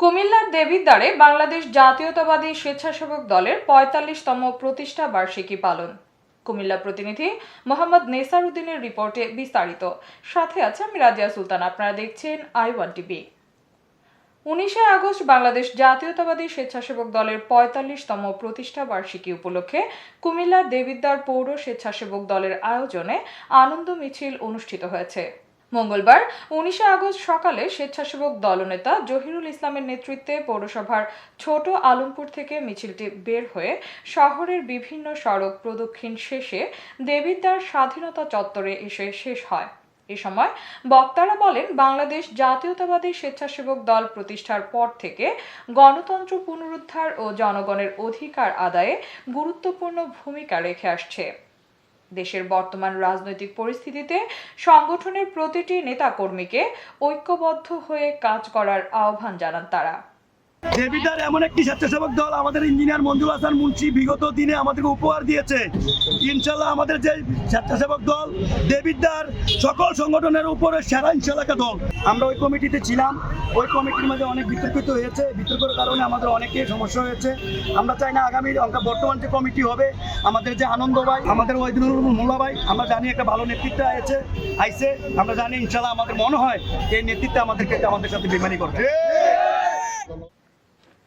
কুমিল্লার দেবিদ্বারে বাংলাদেশ জাতীয়তাবাদী স্বেচ্ছাসেবক দলের পঁয়তাল্লিশতম প্রতিষ্ঠা বার্ষিকী পালন। কুমিল্লা প্রতিনিধি মোহাম্মদ নেসার উদ্দিনের রিপোর্টে বিস্তারিত। সাথে আছে আমি রাজিয়া সুলতান, আপনারা দেখছেন আই ওয়ান টিভি। উনিশে আগস্ট বাংলাদেশ জাতীয়তাবাদী স্বেচ্ছাসেবক দলের পঁয়তাল্লিশতম প্রতিষ্ঠা বার্ষিকী উপলক্ষে কুমিল্লার দেবিদ্বার পৌর স্বেচ্ছাসেবক দলের আয়োজনে আনন্দ মিছিল অনুষ্ঠিত হয়েছে। মঙ্গলবার উনিশে আগস্ট সকালে স্বেচ্ছাসেবক দলনেতা জহিরুল ইসলামের নেতৃত্বে পৌরসভার ছোট আলমপুর থেকে মিছিলটি বের হয়ে শহরের বিভিন্ন সড়ক প্রদক্ষিণ শেষে দেবিদ্বার স্বাধীনতা চত্বরে এসে শেষ হয়। এ সময় বক্তারা বলেন, বাংলাদেশ জাতীয়তাবাদী স্বেচ্ছাসেবক দল প্রতিষ্ঠার পর থেকে গণতন্ত্র পুনরুদ্ধার ও জনগণের অধিকার আদায়ে গুরুত্বপূর্ণ ভূমিকা রেখে আসছে। দেশের বর্তমান রাজনৈতিক পরিস্থিতিতে সংগঠনের প্রতিটি নেতাকর্মীকে ঐক্যবদ্ধ হয়ে কাজ করার আহ্বান জানান তারা। দেবিদার এমন একটি স্বেচ্ছাসেবক দল আমাদের ইঞ্জিনিয়ার মঞ্জুর হাসান মুন্সি বিগত দিনে আমাদেরকে উপহার দিয়েছে। ইনশাল্লাহ আমাদের যে স্বেচ্ছাসেবক দল দেবিদ্দার সকল সংগঠনের উপরে সেরা ইনশাল্লাহ দল। আমরা ওই কমিটিতে ছিলাম। ওই কমিটির মাঝে অনেক বিতর্কিত হয়েছে। বিতর্কের কারণে আমাদের অনেকে সমস্যা হয়েছে। আমরা চাই না আগামী বর্তমান যে কমিটি হবে, আমাদের যে আনন্দ ভাই, আমাদের ওইদিনুল মোল্লা ভাই, আমরা জানি একটা ভালো নেতৃত্ব আছে আইসে আমরা জানি ইনশাল্লাহ আমাদের মনে হয় এই নেতৃত্বে আমাদেরকে আমাদের সাথে বেমানি করবে।